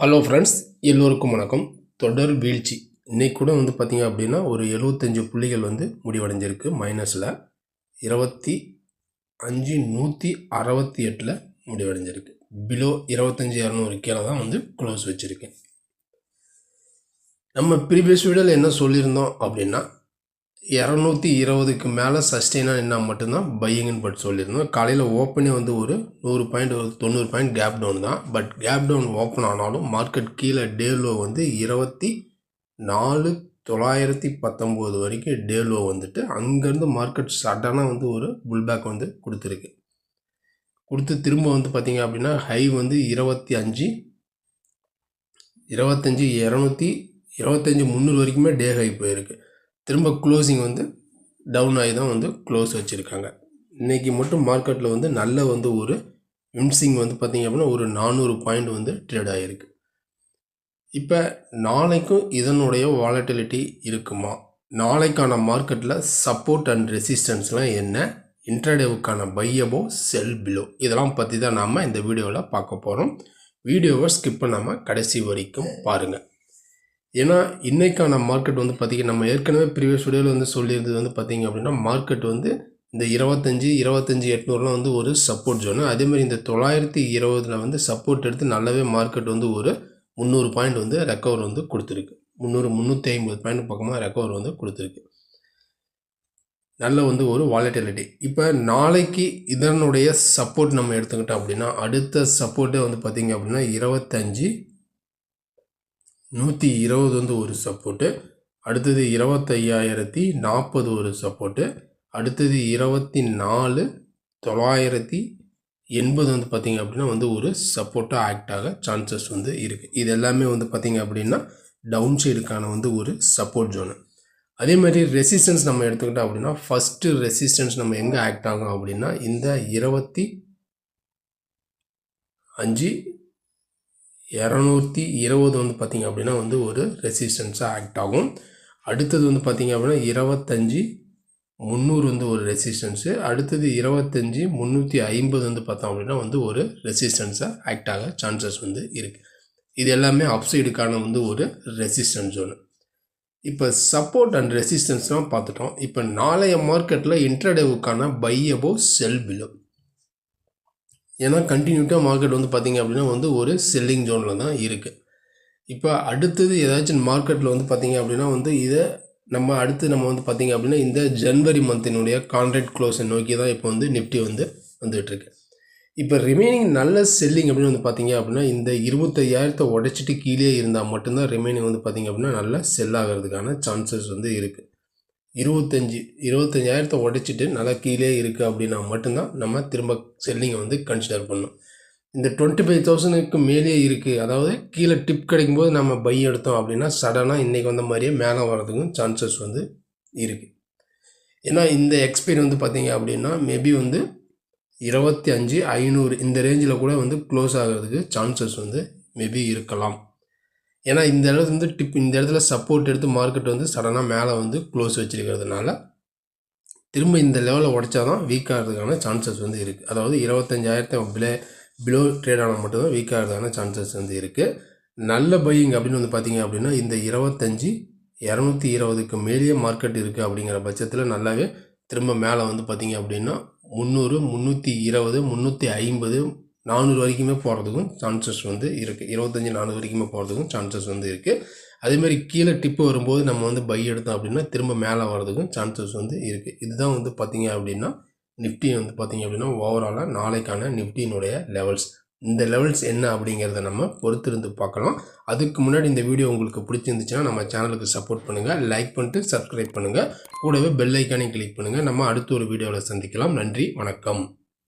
Hello friends எல்லோருக்கும் வணக்கம். தொடர் வீழ்ச்சி. இன்றைக்கி கூட வந்து பார்த்திங்க அப்படின்னா ஒரு எழுபத்தஞ்சு புள்ளிகள் வந்து முடிவடைஞ்சிருக்கு. மைனஸில் இருபத்தி அஞ்சு நூற்றி அறுபத்தி எட்டில் முடிவடைஞ்சிருக்கு. பிலோ இருபத்தஞ்சி இரநூறு கீழே தான் வந்து க்ளோஸ் வச்சுருக்கேன் நம்ம ப்ரீவியஸ் வீடியோவில் என்ன சொல்லியிருந்தோம் அப்படின்னா இரநூத்தி இருபதுக்கு மேலே சஸ்டெயினாக என்ன மட்டும்தான் பையிங்னு பட் சொல்லியிருந்தோம். காலையில் ஓப்பனே வந்து ஒரு நூறு பாயிண்ட் ஒரு தொண்ணூறு பாயிண்ட் கேப் டவுன் தான். பட் கேப் டவுன் ஓப்பன் ஆனாலும் மார்க்கெட் கீழே டேலோ வந்து இருபத்தி நாலு தொள்ளாயிரத்தி பத்தொம்போது வரைக்கும் டேலோ வந்துட்டு அங்கேருந்து மார்க்கெட் சடனாக வந்து ஒரு புல்பேக் வந்து கொடுத்துருக்கு. கொடுத்து திரும்ப வந்து பார்த்திங்க அப்படின்னா ஹை வந்து இருபத்தி அஞ்சு இருபத்தஞ்சி இரநூத்தி இருபத்தஞ்சி முந்நூறு வரைக்குமே டே ஹை போயிருக்கு. திரும்ப க்ளோசிங் வந்து டவுன் ஆகி தான் வந்து க்ளோஸ் வச்சுருக்காங்க. இன்றைக்கி மட்டும் மார்க்கெட்டில் வந்து நல்ல வந்து ஒரு விம்சிங் வந்து பார்த்திங்க அப்படின்னா ஒரு நானூறு பாயிண்ட் வந்து ட்ரேட் ஆகிருக்கு இப்போ நாளைக்கும் இதனுடைய வாலட்டிலிட்டி இருக்குமா? நாளைக்கான மார்க்கெட்டில் சப்போர்ட் அண்ட் ரெசிஸ்டன்ஸ்லாம் என்ன? இன்ட்ராடேவுக்கான பையபோ செல் பிலோ இதெல்லாம் பற்றி தான் நாம் இந்த வீடியோவில் பார்க்க போகிறோம் வீடியோவை ஸ்கிப் பண்ணாமல் கடைசி வரைக்கும் பாருங்கள் ஏன்னா இன்றைக்கான மார்க்கெட் வந்து பார்த்திங்கன்னா நம்ம ஏற்கனவே ப்ரீவியஸ் வீடியோவில் வந்து சொல்லியிருந்தது வந்து பார்த்திங்க அப்படின்னா மார்க்கெட் வந்து இந்த இருபத்தஞ்சி இருபத்தஞ்சி எட்நூறுலாம் வந்து ஒரு சப்போர்ட் ஜோனு அதேமாதிரி இந்த தொள்ளாயிரத்தி இருபதில் வந்து சப்போர்ட் எடுத்து நல்லாவே மார்க்கெட் வந்து ஒரு முந்நூறு பாயிண்ட் வந்து ரெக்கவர் வந்து கொடுத்துருக்கு. முந்நூறு முந்நூற்றி ஐம்பது பாயிண்ட் பக்கமாக ரெக்கவர் வந்து கொடுத்துருக்கு. நல்ல வந்து ஒரு வாலட்டிலிட்டி இப்போ நாளைக்கு இதனுடைய சப்போர்ட் நம்ம எடுத்துக்கிட்டோம் அப்படின்னா அடுத்த சப்போர்ட்டே வந்து பார்த்திங்க அப்படின்னா இருபத்தஞ்சி நூற்றி இருபது வந்து ஒரு சப்போர்ட்டு அடுத்தது இருபத்தையாயிரத்தி நாற்பது ஒரு சப்போர்ட்டு அடுத்தது இருபத்தி நாலு தொள்ளாயிரத்தி எண்பது வந்து பார்த்திங்க அப்படின்னா வந்து ஒரு சப்போர்ட்டாக ஆக்ட் ஆக சான்சஸ் வந்து இருக்குது இது எல்லாமே வந்து பார்த்திங்க அப்படின்னா டவுன் சைடுக்கான வந்து ஒரு சப்போர்ட் ஜோனு அதே மாதிரி ரெசிஸ்டன்ஸ் நம்ம எடுத்துக்கிட்டோம் அப்படின்னா ஃபஸ்ட்டு ரெசிஸ்டன்ஸ் நம்ம எங்கே ஆக்ட் ஆகும் அப்படின்னா இந்த இருபத்தி அஞ்சு இரநூத்தி இருபது வந்து பார்த்திங்க அப்படின்னா வந்து ஒரு ரெசிஸ்டன்ஸாக ஆக்ட் ஆகும். அடுத்தது வந்து பார்த்திங்க அப்படின்னா இருபத்தஞ்சி முந்நூறு வந்து ஒரு ரெசிஸ்டன்ஸு. அடுத்தது இருபத்தஞ்சி முந்நூற்றி ஐம்பது வந்து பார்த்தோம் அப்படின்னா வந்து ஒரு ரெசிஸ்டன்ஸாக ஆக்ட் ஆக சான்சஸ் வந்து இருக்குது இது எல்லாமே அப்சைடுக்கான வந்து ஒரு ரெசிஸ்டன்ஸ் ஒன்று இப்போ சப்போர்ட் அண்ட் ரெசிஸ்டன்ஸ்லாம் பார்த்துட்டோம். இப்போ நாளைய மார்க்கெட்டில் இன்ட்ரடேவுக்கான பை அபோவ் செல் பிலோ ஏன்னா கண்டினியூட்டாக மார்க்கெட் வந்து பார்த்திங்க அப்படின்னா வந்து ஒரு செல்லிங் ஜோனில் தான் இருக்குது இப்போ அடுத்தது ஏதாச்சும் மார்க்கெட்டில் வந்து பார்த்திங்க அப்படின்னா வந்து இதை நம்ம அடுத்து நம்ம வந்து பார்த்திங்க அப்படின்னா இந்த ஜனவரி மந்தினுடைய கான்ட்ராக்ட் க்ளோஸை நோக்கி தான் இப்போ வந்து நிஃப்டி வந்து வந்துகிட்ருக்கு இப்போ ரிமைனிங் நல்ல செல்லிங் அப்படின்னு வந்து பார்த்திங்க அப்படின்னா இந்த இருபத்தையாயிரத்தை உடச்சிட்டு கீழே இருந்தால் மட்டும்தான் ரிமைனிங் வந்து பார்த்திங்க அப்படின்னா நல்ல செல் ஆகிறதுக்கான சான்சஸ் வந்து இருக்குது இருபத்தஞ்சி இருபத்தஞ்சாயிரத்தை உடைச்சிட்டு நல்லா கீழே இருக்குது அப்படின்னா மட்டும்தான் நம்ம திரும்ப செல்லிங்கை வந்து கன்சிடர் பண்ணணும். இந்த டுவெண்ட்டி ஃபைவ் தௌசண்ட்க்கு மேலே இருக்குது அதாவது கீழே டிப் கிடைக்கும்போது நம்ம பை எடுத்தோம் அப்படின்னா சடனாக இன்றைக்கி வந்த மாதிரியே மேலே வர்றதுக்கும் சான்சஸ் வந்து இருக்குது ஏன்னா இந்த எக்ஸ்பைரி வந்து பார்த்திங்க அப்படின்னா மேபி வந்து இருபத்தி அஞ்சு ஐநூறு இந்த ரேஞ்சில் கூட வந்து க்ளோஸ் ஆகிறதுக்கு சான்சஸ் வந்து மேபி இருக்கலாம். ஏன்னா இந்த இடத்துல வந்து டிப் இந்த இடத்துல சப்போர்ட் எடுத்து மார்க்கெட் வந்து சடனாக மேலே வந்து க்ளோஸ் வச்சுருக்கிறதுனால திரும்ப இந்த லெவலில் உடைச்சா தான் வீக் ஆகிறதுக்கான சான்சஸ் வந்து இருக்குது அதாவது இருபத்தஞ்சாயிரத்தை பிலே பிலோ ட்ரேட் ஆனால் மட்டும்தான் வீக் ஆகிறதுக்கான சான்சஸ் வந்து இருக்குது நல்ல பையிங் அப்படின்னு வந்து பார்த்திங்க அப்படின்னா இந்த இருபத்தஞ்சி இரநூத்தி இருபதுக்கு மேலேயே மார்க்கெட் இருக்குது அப்படிங்கிற பட்சத்தில் நல்லாவே திரும்ப மேலே வந்து பார்த்திங்க அப்படின்னா முந்நூறு முந்நூற்றி இருபது முந்நூற்றி ஐம்பது நானூறு வரைக்குமே போகிறதுக்கும் சான்சஸ் வந்து இருக்குது இருபத்தஞ்சி நானூறு வரைக்குமே போகிறதுக்கும் சான்சஸ் வந்து இருக்குது அதேமாதிரி கீழே டிப்பு வரும்போது நம்ம வந்து பை எடுத்தோம் அப்படின்னா திரும்ப மேலே வர்றதுக்கும் சான்சஸ் வந்து இருக்குது இதுதான் வந்து பார்த்திங்க அப்படின்னா நிஃப்டி வந்து பார்த்திங்க அப்படின்னா ஓவராலாக நாளைக்கான நிஃப்டியினுடைய லெவல்ஸ் இந்த லெவல்ஸ் என்ன அப்படிங்கிறத நம்ம பொறுத்திருந்து பார்க்கலாம். அதுக்கு முன்னாடி இந்த வீடியோ உங்களுக்கு பிடிச்சிருந்துச்சுன்னா நம்ம சேனலுக்கு சப்போர்ட் பண்ணுங்கள் லைக் பண்ணிட்டு சப்ஸ்கிரைப் பண்ணுங்கள் கூடவே பெல் ஐக்கானே கிளிக் பண்ணுங்கள் நம்ம அடுத்த ஒரு வீடியோவில் சந்திக்கலாம். நன்றி வணக்கம்.